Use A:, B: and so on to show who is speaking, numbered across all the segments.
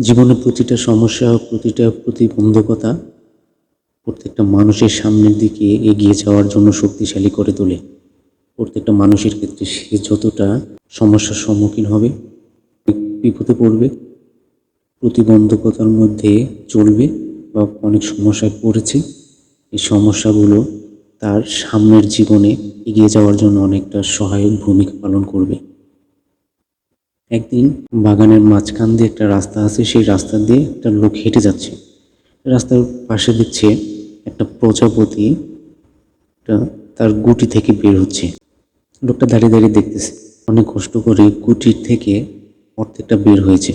A: জীবনের প্রতিটা সমস্যা, প্রতিটা প্রতিবন্ধকতা প্রত্যেকটা মানুষের সামনের দিকে এগিয়ে যাওয়ার জন্য শক্তিশালী করে তোলে। প্রত্যেকটা মানুষের ক্ষেত্রে সে যতটা সমস্যার সম্মুখীন হবে, বিপদে পড়বে, প্রতিবন্ধকতার মধ্যে চলবে বা অনেক সমস্যায় পড়েছে, এই সমস্যাগুলো তার সামনের জীবনে এগিয়ে যাওয়ার জন্য অনেকটা সহায়ক ভূমিকা পালন করবে। একদিন বাগানের মাঝখান দিয়ে একটা রাস্তা আছে, সেই রাস্তা দিয়ে একটা লোক হেঁটে যাচ্ছে। রাস্তার পাশে দেখছে একটা প্রজাপতি তার গুটি থেকে বের হচ্ছে। লোকটা দাঁড়িয়ে দাঁড়িয়ে দেখতেছে, অনেক কষ্ট করে গুটির থেকে অর্ধেকটা বের হয়েছে।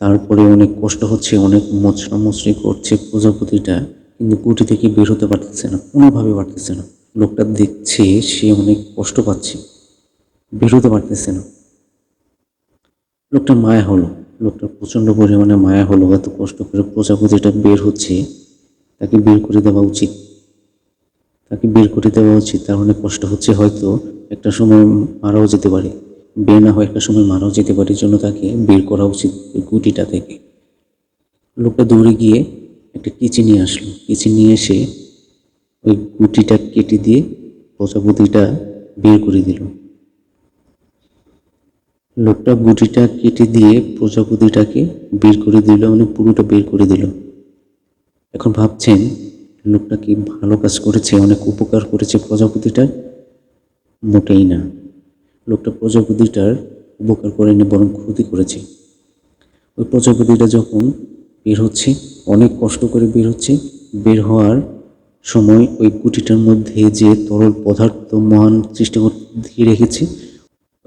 A: তারপরে অনেক কষ্ট হচ্ছে, অনেক মচড়া মচড়ি করছে প্রজাপতিটা, কিন্তু গুটি থেকে বের হতে পারতেছে না, কোনোভাবে পারতেছে না। লোকটা দেখছে, সে অনেক কষ্ট পাচ্ছে, বের হতে পারতেছে না। লোকটা মায়া হলো, লোকটা প্রচণ্ড পরিমাণে মায়া হলো, এত কষ্ট করে প্রজাপতিটা বের হচ্ছে, তাকে বের করে দেওয়া উচিত। তাকে বের করে দেওয়া উচিত, তার অনেক কষ্ট হচ্ছে হয়তো একটা সময় মারাও যেতে পারে বের না হয় একটা সময় মারাও যেতে পারে জন্য তাকে বের করা উচিত ওই গুটিটা থেকে। লোকটা দৌড়ে গিয়ে একটা কিচি নিয়ে আসলো, কিচি নিয়ে এসে ওই গুটিটা কেটে দিয়ে প্রজাপতিটা বের করে দিল। লোকটা গুটিটা কেটে দিয়ে প্রজাপতিটাকে বের করে দিল মানে পুরোটা বের করে দিল। এখন ভাবছেন, লোকটা কি ভালো কাজ করেছে, অনেক উপকার করেছে প্রজাপতিটার মোটেই না। লোকটা প্রজাপতিটার উপকার করেনি, বরং ক্ষতি করেছে। ওই প্রজাপতিটা যখন বের হচ্ছে, অনেক কষ্ট করে বের হচ্ছে, বের হওয়ার সময় ওই গুটিটার মধ্যে যে তরল পদার্থ মহান সৃষ্টিকর্তা দিয়ে রেখেছে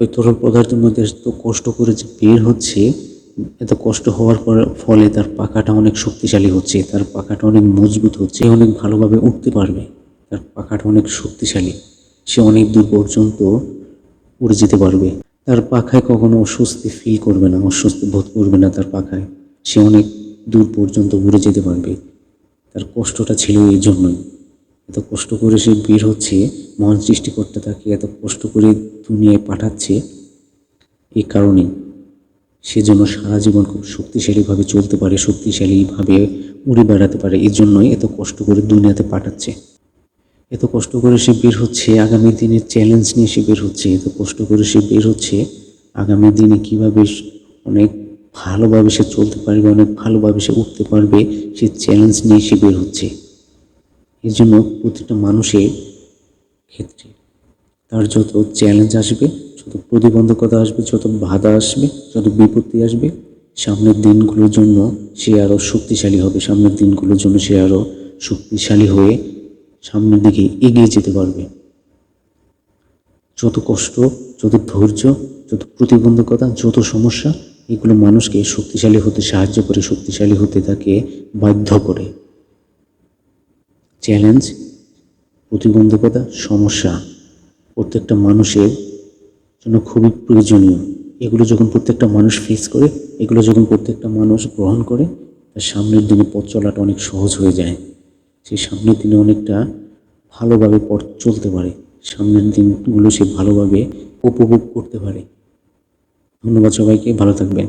A: ওই তরল পদার্থের মধ্যে এত কষ্ট করে যে বের হচ্ছে, এত কষ্ট হওয়ার পর- ফলে তার পাখাটা অনেক শক্তিশালী হচ্ছে, তার পাখাটা অনেক মজবুত হচ্ছে অনেক ভালোভাবে উঠতে পারবে, তার পাখাটা অনেক শক্তিশালী, সে অনেক দূর পর্যন্ত উড়ে যেতে পারবে। তার পাখায় কখনো অস্বস্তি ফিল করবে না, অস্বস্তি বোধ করবে না তার পাখায়, সে অনেক দূর পর্যন্ত উড়ে যেতে পারবে। তার কষ্টটা ছিল এই জন্যই। এত কষ্ট করে সে বের হচ্ছে মহান সৃষ্টিকর্তা তাকে এত কষ্ট করে দুনিয়ায় পাঠাচ্ছে। এই কারণে সে যেন সারা জীবন খুব শক্তিশালীভাবে চলতে পারে, শক্তিশালীভাবে উড়ে বেড়াতে পারে। এই জন্যই এত কষ্ট করে দুনিয়াতে পাঠাচ্ছে। এত কষ্ট করে সে বের হচ্ছে, আগামী দিনে চ্যালেঞ্জ নিয়ে সে বের হচ্ছে। এত কষ্ট করে সে বের হচ্ছে, আগামী দিনে কীভাবে অনেক ভালোভাবে সে চলতে পারবে, অনেক ভালোভাবে সে উঠতে পারবে, সে চ্যালেঞ্জ নিয়ে সে বের হচ্ছে। এই জন্য প্রতিটা মানুষের ক্ষেত্রে তার যত চ্যালেঞ্জ আসবে, যত প্রতিবন্ধকতা আসবে, যত বাধা আসবে, যত বিপত্তি আসবে, সামনের দিনগুলোর জন্য সে আরও শক্তিশালী হবে, সামনের দিনগুলোর জন্য সে আরও শক্তিশালী হয়ে সামনের দিকে এগিয়ে যেতে পারবে। যত কষ্ট, যত ধৈর্য, যত প্রতিবন্ধকতা, যত সমস্যা, এগুলো মানুষকে শক্তিশালী হতে সাহায্য করে, শক্তিশালী হতে তাকে বাধ্য করে। চ্যালেঞ্জ, প্রতিবন্ধকতা, সমস্যা প্রত্যেকটা মানুষের জন্য খুবই প্রয়োজনীয়। এগুলো যখন প্রত্যেকটা মানুষ ফেস করে, এগুলো যখন প্রত্যেকটা মানুষ গ্রহণ করে, তার সামনের দিনে পথ চলাটা অনেক সহজ হয়ে যায়। সেই সামনের দিনে অনেকটা ভালোভাবে পথ চলতে পারে। সামনের দিনগুলো সে ভালোভাবে উপভোগ করতে পারে। ধন্যবাদ সবাইকে, ভালো থাকবেন।